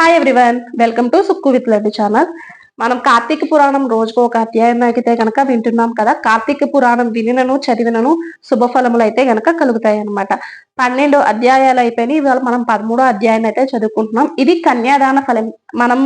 Hi everyone welcome to Sukku with Laddu channel మనం కార్తీక పురాణం రోజుకు ఒక అధ్యాయం అయితే గనక వింటున్నాం కదా. కార్తీక పురాణం వినినను చదివినను శుభఫలములు అయితే గనక కలుగుతాయి అన్నమాట. పన్నెండు అధ్యాయాలు అయిపోయినాయి. ఇవాళ మనం పదమూడో అధ్యాయం అయితే చదువుకుంటున్నాం. ఇది కన్యాదాన ఫలం. మనం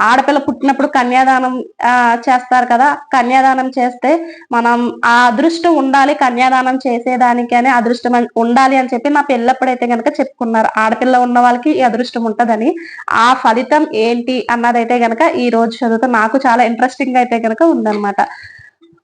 ఆడపిల్ల పుట్టినప్పుడు కన్యాదానం ఆ చేస్తారు కదా. కన్యాదానం చేస్తే మనం ఆ అదృష్టం ఉండాలి కన్యాదానం చేసేదానికి అని అదృష్టం ఉండాలి అని చెప్పి నా పెళ్ళప్పుడైతే కనుక చెప్పుకున్నారు. ఆడపిల్ల ఉన్న వాళ్ళకి ఈ అదృష్టం ఉంటదని. ఆ ఫలితం ఏంటి అన్నదైతే గనక ఈ రోజు చదువుతా. నాకు చాలా ఇంట్రెస్టింగ్ అయితే కనుక ఉందన్నమాట.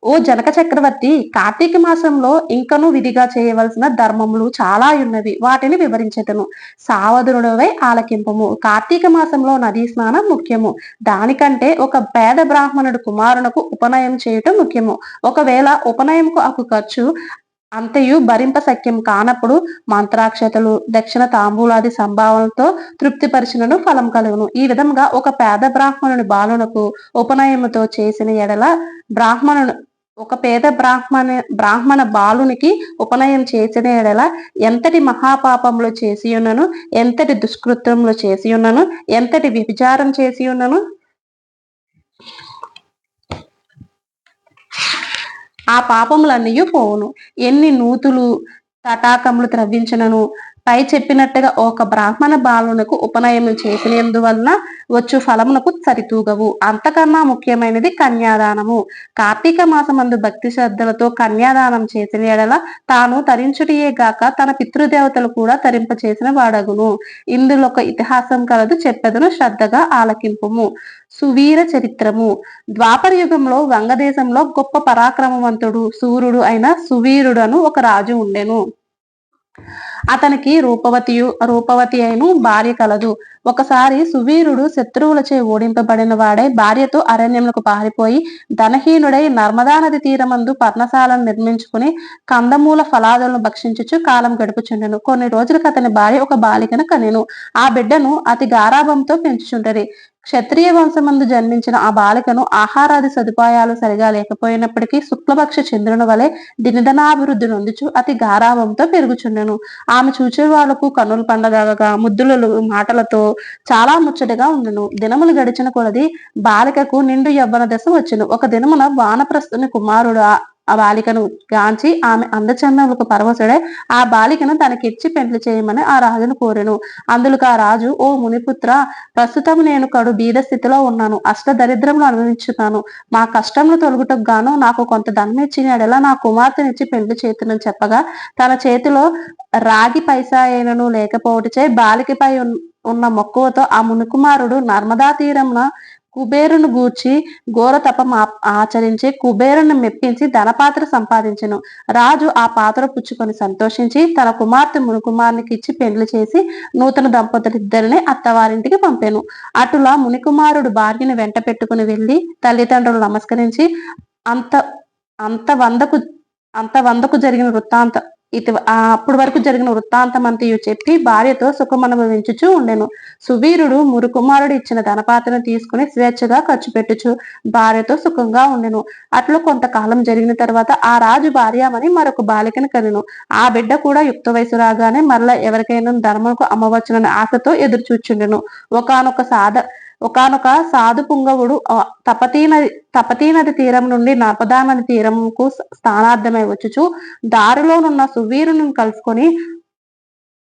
ఓ జనక చక్రవర్తి కార్తీక మాసంలో ఇంకనూ విధిగా చేయవలసిన ధర్మములు చాలా ఉన్నవి. వాటిని వివరించటను సావధుడవై ఆలకింపము. కార్తీక మాసంలో నదీ స్నానం ముఖ్యము. దానికంటే ఒక పేద బ్రాహ్మణుడు కుమారునకు ఉపనయం చేయటం ముఖ్యము. ఒకవేళ ఉపనయంకు అకు ఖర్చు అంతయు భరింప సఖ్యం కానప్పుడు మంత్రాక్షతలు దక్షిణ తాంబూలాది సంభావనలతో తృప్తిపరిచినను ఫలం కలుగును. ఈ విధంగా ఒక పేద బ్రాహ్మణుని బాలునకు ఉపనయముతో చేసిన ఎడల బ్రాహ్మణును ఒక పేద బ్రాహ్మణ బ్రాహ్మణ బాలునికి ఉపనయం చేసిన ఎడల ఎంతటి మహాపాపములు చేసి ఉన్నను ఎంతటి దుష్కృత్యములు చేసి ఉన్నను ఎంతటి వ్యభిచారం చేసి ఉన్నను ఆ పాపములన్నీ పోవును. ఎన్ని నూతులు తటాకములు త్రవ్వించినను పై చెప్పినట్టుగా ఒక బ్రాహ్మణ బాలునకు ఉపనయనం చేసినందువలన వచ్చు ఫలమునకు సరితూగవు. అంతకన్నా ముఖ్యమైనది కన్యాదానము. కార్తీక మాసమందు భక్తి శ్రద్ధలతో కన్యాదానం చేసిన ఎడల తాను తరించుటియే గాక తన పితృదేవతలు కూడా తరింప చేసిన వాడగును. ఇందులో ఒక ఇతిహాసం కలదు చెప్పదును శ్రద్ధగా ఆలకింపుము. సువీర చరిత్రము. ద్వాపర యుగంలో వంగదేశంలో గొప్ప పరాక్రమవంతుడు సూర్యుడు అయిన సువీరుడు అను ఒక రాజు ఉండెను. అతనికి రూపవతియు రూపవతి అయిన భార్య కలదు. ఒకసారి సువీరుడు శత్రువులచే ఓడింపబడిన వాడే భార్యతో అరణ్యములకు పారిపోయి ధనహీనుడై నర్మదా నది తీరమందు పర్ణశాలను నిర్మించుకుని కందమూల ఫలాదులను భక్షించుచు కాలం గడుపుచుండెను. కొన్ని రోజులకు అతని భార్య ఒక బాలికను కనెను. ఆ బిడ్డను అతి గారాభంతో పెంచుచుంటది క్షత్రియ వంశమందు జన్మించిన ఆ బాలికను ఆహారాది సదుపాయాలు సరిగా లేకపోయినప్పటికీ శుక్లపక్ష చంద్రుని వలె దినదనాభివృద్ధి నొందుచు అతి గారాభంతో పెరుగుచుండెను. ఆమె చూచే వాళ్ళకు కన్నులు పండగగా ముద్దులు మాటలతో చాలా ముచ్చటగా ఉండెను. దినములు గడిచిన కొలది బాలికకు నిండు యవ్వన దశ వచ్చును. ఒక దినమున వానప్రస్తుని కుమారుడు ఆ బాలికను గాంచి ఆమె అందచందములకు పరవశుడై ఆ బాలికను తనకిచ్చి పెండ్లి చేయమని ఆ రాజును కోరెను. అందుకు ఆ రాజు ఓ మునిపుత్ర ప్రస్తుతం నేను కడు బీద స్థితిలో ఉన్నాను. అష్ట దరిద్రములు అనుభవించున్నాను మా కష్టములు తొలగుటకు గాను నాకు కొంత ధనం ఇచ్చినడలా నా కుమార్తెనిచ్చి పెండ్లి చేతునని చెప్పగా తన చేతిలో రాగి పైసా అయినను లేకపోవటచే బాలికపై ఉన్న మక్కువతో ఆ మునికుమారుడు నర్మదా తీరమున కుబేరును గూర్చి ఘోర తపం ఆచరించి కుబేరును మెప్పించి ధనపాత్ర సంపాదించను. రాజు ఆ పాత్ర పుచ్చుకొని సంతోషించి తన కుమార్తె మునికుమారునికి ఇచ్చి పెండ్లు చేసి నూతన దంపతులిద్దరిని అత్తవారింటికి పంపాను. అటులా మునికుమారుడు భార్యను వెంట పెట్టుకుని వెళ్ళి తల్లిదండ్రులు నమస్కరించి అంత అంత వందకు అంత వందకు జరిగిన వృత్తాంత ఇటు అప్పటి వరకు జరిగిన వృత్తాంతం అంతయు చెప్పి భార్యతో సుఖమనుభవించుచు ఉండెను. సువీరుడు మురుకుమారుడు ఇచ్చిన ధనపాత్రను తీసుకుని స్వేచ్ఛగా ఖర్చు పెట్టుచు భార్యతో సుఖంగా ఉండెను. అట్లు కొంతకాలం జరిగిన తర్వాత ఆ రాజు భార్యమని మరొక బాలికను కనెను. ఆ బిడ్డ కూడా యుక్త వయసు రాగానే మరలా ఎవరికైనా ధర్మకు అమ్మవచ్చునని ఆశతో ఎదురు చూచుండెను ఒకనొక సాధ ఒకనొక సాధు పుంగవుడు తపతీ నది తపతీ నది తీరం నుండి నర్మదా నది తీరంకు స్థానార్థమై వచ్చుచు దారిలోనున్న సువీరుని కలుసుకొని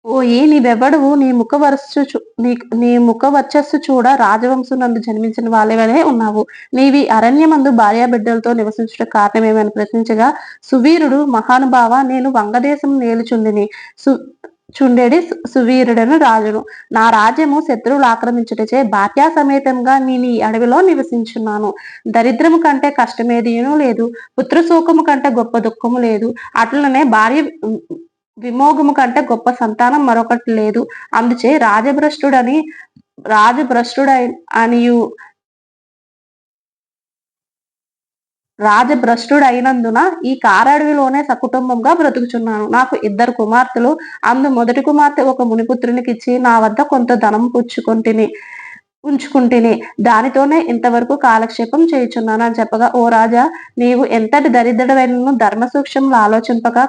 ఓ ఏ నీవెవడువు నీ ముఖ వర్చు నీ నీ ముఖ వచ్చస్సు చూడ రాజవంశం నందు జన్మించిన వాళ్ళవనే ఉన్నావు. నీవి అరణ్యమందు భార్యా బిడ్డలతో నివసించడం కారణమేమని ప్రశ్నించగా సువీరుడు మహానుభావ నేను వంగదేశం నేలుచుందిని సు చుండెడి సువీరుడను రాజును. నా రాజ్యము శత్రువులు ఆక్రమించుటచే భార్యా సమేతంగా నేను ఈ అడవిలో నివసించున్నాను. దరిద్రము కంటే కష్టమేదియును లేదు. పుత్రశోకము కంటే గొప్ప దుఃఖము లేదు. అట్లనే భార్య విమోగము కంటే గొప్ప సంతానం మరొకటి లేదు. అందుచే రాజభ్రష్టుడని రాజభ్రష్టుడై అనియు రాజభ్రష్టుడైనందున ఈ కారడవిలోనే సకుటుంబంగా బ్రతుకుచున్నాను. నాకు ఇద్దరు కుమార్తెలు. అందు మొదటి కుమార్తె ఒక మునిపుత్రునికి ఇచ్చి నా వద్ద కొంత ధనం పుచ్చుకుంటుని ఉంచుకుంటుని. దానితోనే ఇంతవరకు కాలక్షేపం చేయుచున్నాను. అని చెప్పగా ఓ రాజా నీవు ఎంతటి దరిద్రుడైనను ధర్మ సూక్ష్మలు ఆలోచింపగా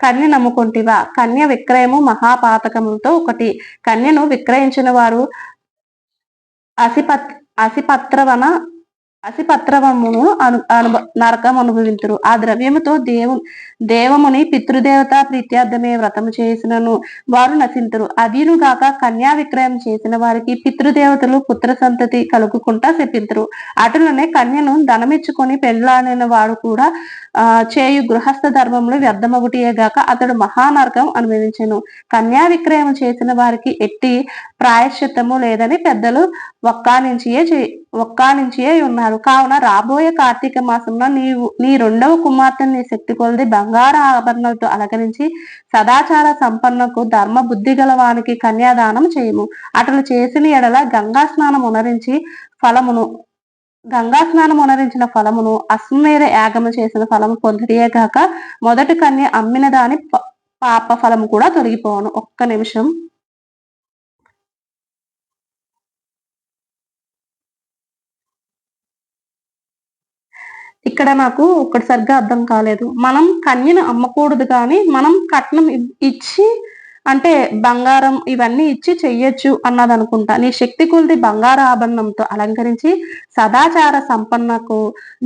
కన్య నమ్ముకుంటివా? కన్య విక్రయము మహాపాతకములతో ఒకటి. కన్యను విక్రయించిన వారు అసిపత్ అసిపత్రవన అసిపత్రవమును అను అనుభ నరకం అనుభవింతురు. ఆ ద్రవ్యముతో దేవు దేవముని పితృదేవత ప్రీత్యార్థమే వ్రతము చేసినను వారు నశింతురు. అదీను గాక కన్యా విక్రయం చేసిన వారికి పితృదేవతలు పుత్ర సంతతి కలుగుకుంటా చెప్పింతురు అటులనే కన్యను ధనమిచ్చుకొని పెండ్లాడిన వాడు కూడా ఆ చేయు గృహస్థ ధర్మంలో వ్యర్థమగుటియేగాక అతడు మహానరకం అనుభవించను. కన్యా విక్రయం చేసిన వారికి ఎట్టి ప్రాయశ్చిత్తము లేదని పెద్దలు ఒక్కానించియే ఒక్క ఒక్కానించియే ఉన్నారు. కావున రాబోయే కార్తీక మాసంలో నీవు నీ రెండవ కుమార్తెని నీ శక్తి కొలది బంగారు ఆభరణాలతో అలంకరించి సదాచార సంపన్నకు ధర్మ బుద్ధి గలవానికి కన్యాదానం చేయము. అటులు చేసిన ఎడల గంగా స్నానం ఉనరించి ఫలమును గంగా స్నానం ఉనరించిన ఫలమును అశ్వమేధ యాగము చేసిన ఫలము పొందియే కాక మొదటి కన్య అమ్మిన దాని ప- పాప ఫలము కూడా తొలగిపోవను. ఒక్క నిమిషం. ఇక్కడ నాకు ఒకటి సరిగ్గా అర్థం కాలేదు. మనం కన్యను అమ్మకూడదు కానీ మనం కట్నం ఇచ్చి అంటే బంగారం ఇవన్నీ ఇచ్చి చెయ్యొచ్చు అన్నది అనుకుంటా నీ శక్తి కొలిది బంగార ఆభరణంతో అలంకరించి సదాచార సంపన్నకు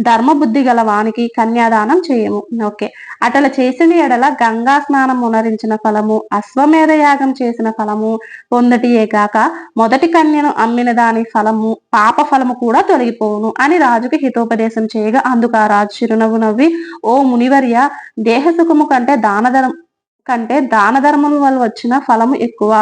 ధర్మబుద్ధి గల వానికి కన్యాదానం చేయము. ఓకే. అటల చేసిన ఎడల గంగా స్నానం ఉనరించిన ఫలము అశ్వమేధ యాగం చేసిన ఫలము పొందటియే కాక మొదటి కన్యను అమ్మిన దాని ఫలము పాప ఫలము కూడా తొలగిపోవును అని రాజుకి హితోపదేశం చేయగా అందుకు ఆ రాజు చిరునవ్వు నవ్వి ఓ మునివర్య దేహ సుఖము కంటే దాన కంటే దాన ధర్మం వల్ల వచ్చిన ఫలము ఎక్కువ.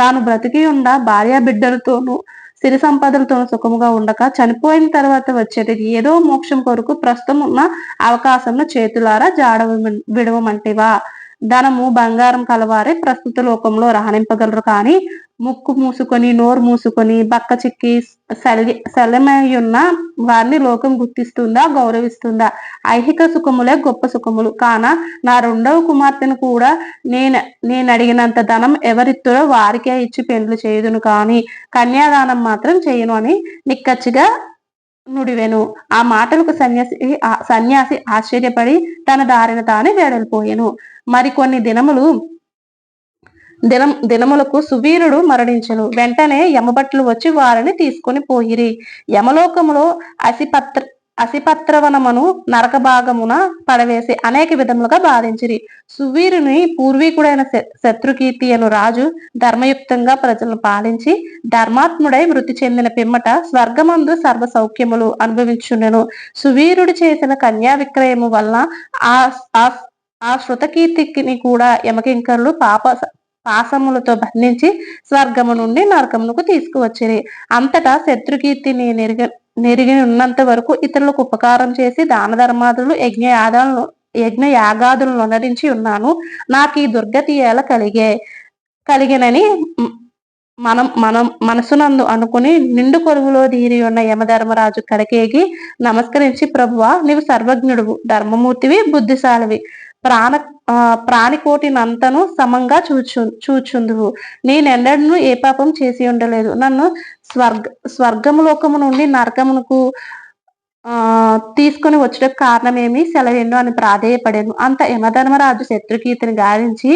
తాను బ్రతికి ఉండ భార్య బిడ్డలతోనూ సిరి సంపదలతోనూ సుఖముగా ఉండక చనిపోయిన తర్వాత వచ్చేది ఏదో మోక్షం కొరకు ప్రస్తుతం ఉన్న అవకాశంను చేతులారా జాడ విడవమంటివా? ధనము బంగారం కలవారే ప్రస్తుత లోకంలో రాణింపగలరు. కానీ ముక్కు మూసుకొని నోరు మూసుకొని బక్క చిక్కి సలి సలమై ఉన్న వారిని లోకం గుర్తిస్తుందా గౌరవిస్తుందా? ఐహిక సుఖములే గొప్ప సుఖములు. కాన నా రెండవ కుమార్తెను కూడా నేను నేను అడిగినంత ధనం ఎవరిత్తురో వారికే ఇచ్చి పెండ్లు చేయదును. కానీ కన్యాదానం మాత్రం చేయను అని నిక్కచ్చిగా నుడివెను. ఆ మాటలకు సన్యాసి ఆ సన్యాసి ఆశ్చర్యపడి తన దారిన తానే వేడలిపోయాను మరికొన్ని దినములు దినం దినములకు సువీరుడు మరణించను. వెంటనే యమభట్లు వచ్చి వారిని తీసుకొని పోయిరి. యమలోకములో అసిపత్ర అసిపత్రవనమును నరక భాగమున పడవేసి అనేక విధములుగా బాధించిరి. సువీరుని పూర్వీకుడైన శ- శత్రుకీర్తి అను రాజు ధర్మయుక్తంగా ప్రజలను పాలించి ధర్మాత్ముడై మృతి చెందిన పిమ్మట స్వర్గమందు సర్వ సౌఖ్యములు అనుభవించుండెను సువీరుడు చేసిన కన్యా విక్రయము వలన ఆ ఆ- ఆ శృతకీర్తిని కూడా యమకింకరులు పాప పాసములతో బంధించి స్వర్గము నుండి నరకమునకు తీసుకువచ్చిరి. అంతటా శత్రుకీర్తిని నెరిగ నెరిగి ఉన్నంత వరకు ఇతరులకు ఉపకారం చేసి దాన ధర్మాదులు యజ్ఞ యాదాలను యజ్ఞ యాగాదులను నొనరించి ఉన్నాను. నాకు ఈ దుర్గతి ఎలా కలిగే కలిగినని మనం మనం మనసునందు అనుకుని నిండు కొలువులో దీరి ఉన్న యమధర్మరాజు కడకేగి నమస్కరించి ప్రభువా నీవు సర్వజ్ఞుడువు ధర్మమూర్తివి బుద్ధిశాలివి. ప్రాణ ప్రాణికోటినంతను సమంగా చూచు చూచుందువు. నేనెన్నడను ఏ పాపం చేసి ఉండలేదు. నన్ను స్వర్గ స్వర్గములోకము నుండి నరకమునకు తీసుకొని తీసుకుని వచ్చుటకు కారణమేమి? సెలవెండు అని ప్రాధేయపడాను. అంత యమధర్మరాజు శత్రుకీర్తిని గాలించి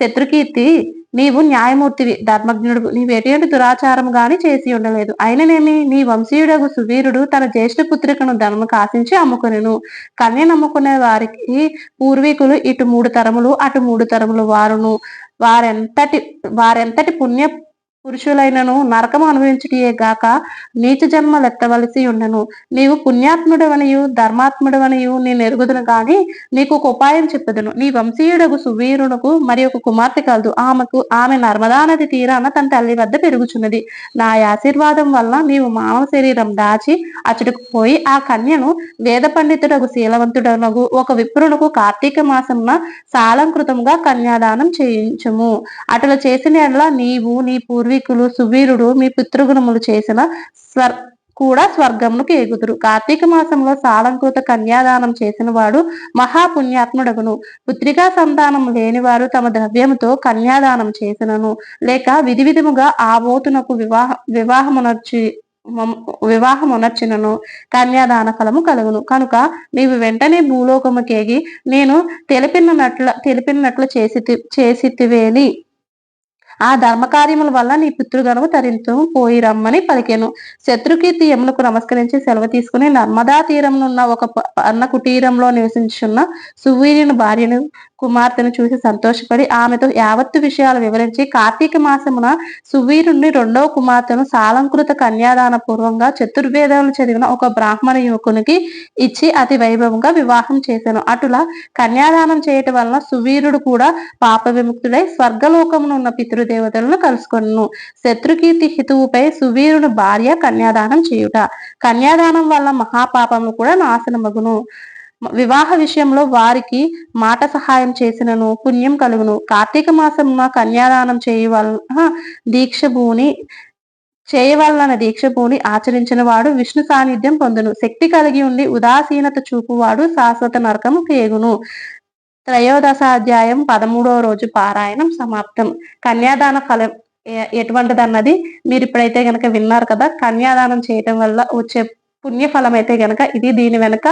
శత్రుకీర్తి నీవు న్యాయమూర్తివి ధర్మజ్ఞుడు నీవు ఎటువంటి దురాచారం గాని చేసి ఉండలేదు. అయిననేమి నీ వంశీయుడగు సువీరుడు తన జ్యేష్ఠ పుత్రికను ధనము కాశించి అమ్ముకునేను. కన్య నమ్ముకునే వారికి పూర్వీకులు ఇటు మూడు తరములు అటు మూడు తరములు వారును. వారెంతటి వారెంతటి పుణ్య పురుషులైనను నరకము అనుభవించుటియే గాక నీచ జన్మలెత్తవలసి ఉండను నీవు పుణ్యాత్ముడవనియు ధర్మాత్ముడవనియు నేను ఎరుగుదును గాని నీకు ఒక ఉపాయం చెప్పదును. నీ వంశీయుడగు సువీరునకు మరి ఒక కుమార్తె కలదు. ఆమెకు ఆమె నర్మదా నది తీరాన తన తల్లి వద్ద పెరుగుచున్నది. నా ఆశీర్వాదం వల్ల నీవు మానవ శరీరం దాచి అచ్చటకు పోయి ఆ కన్యను వేద పండితుడకు శీలవంతుడనగు ఒక విప్రునకు కార్తీక మాసమున సాలంకృతంగా కన్యాదానం చేయించుము. అటుల చేసిన ఎడల నీవు నీ పూర్వీకులు సువీరుడు మీ పితృగుణములు చేసిన స్వర్ కూడా స్వర్గమునకు ఎగుదురు. కార్తీక మాసంలో సాలంకృత కన్యాదానం చేసిన వాడు మహాపుణ్యాత్ముడగును. పుత్రికా సంతానం లేనివారు తమ ద్రవ్యముతో కన్యాదానం చేసినను. లేక విధి విధముగా ఆ బోతునకు వివాహ వివాహమునర్చి వివాహమునర్చినను. కన్యాదాన ఫలము కలుగును. కనుక నీవు వెంటనే భూలోకముకేగి నేను తెలిపినట్లు తెలిపినట్లు చేసి చేసితివేని. ఆ ధర్మకార్యముల వల్ల నీ పితృగణము తరించు పోయి రమ్మని పలికెను. శత్రుకీర్తి యములకు నమస్కరించి సెలవు తీసుకుని నర్మదా తీరంలో ఒక అన్న కుటీరంలో నివసించున్న సువీర్యుని భార్యను కుమార్తెను చూసి సంతోషపడి ఆమెతో యావత్తు విషయాలు వివరించి కార్తీక మాసమున సువీరుణ్ణి రెండవ కుమార్తెను సాలంకృత కన్యాదాన పూర్వంగా చతుర్వేదాలు చదివిన ఒక బ్రాహ్మణ యువకునికి ఇచ్చి అతి వైభవంగా వివాహం చేశాను అటులా కన్యాదానం చేయటం వలన సువీరుడు కూడా పాప విముక్తుడై స్వర్గలోకమును ఉన్న పితృదేవతలను కలుసుకొను శత్రుకీర్తి హితువుపై సువీరుని భార్య కన్యాదానం చేయుట. కన్యాదానం వల్ల మహాపాపము కూడా నాశనమగును. వివాహ విషయంలో వారికి మాట సహాయం చేసినను పుణ్యం కలుగును. కార్తీక మాసమున కన్యాదానం చేయవల్ దీక్ష భూని చేయవలన దీక్ష భూని ఆచరించిన వాడు విష్ణు సాన్నిధ్యం పొందును. శక్తి కలిగి ఉండి ఉదాసీనత చూపువాడు శాశ్వత నరకము పేగును త్రయోదశాధ్యాయం పదమూడవ రోజు పారాయణం సమాప్తం. కన్యాదాన ఫలం ఎటువంటిది అన్నది మీరు ఇప్పుడైతే గనక విన్నారు కదా కన్యాదానం చేయటం వల్ల వచ్చే పుణ్యఫలం అయితే గనక ఇది దీని వెనక.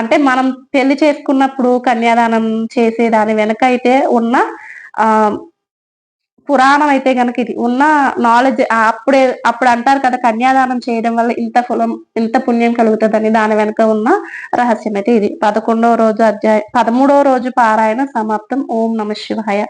అంటే మనం పెళ్ళి చేసుకున్నప్పుడు కన్యాదానం చేసే దాని వెనక అయితే ఉన్న ఆ పురాణం అయితే గనక ఇది ఉన్న నాలెడ్జ్ అప్పుడే అప్పుడు అంటారు కదా కన్యాదానం చేయడం వల్ల ఇంత ఫలం ఇంత పుణ్యం కలుగుతుందని దాని వెనక ఉన్న రహస్యం అయితే ఇది. పదకొండవ రోజు అధ్యాయ పదమూడవ రోజు పారాయణ సమాప్తం. ఓం నమ శివాయ.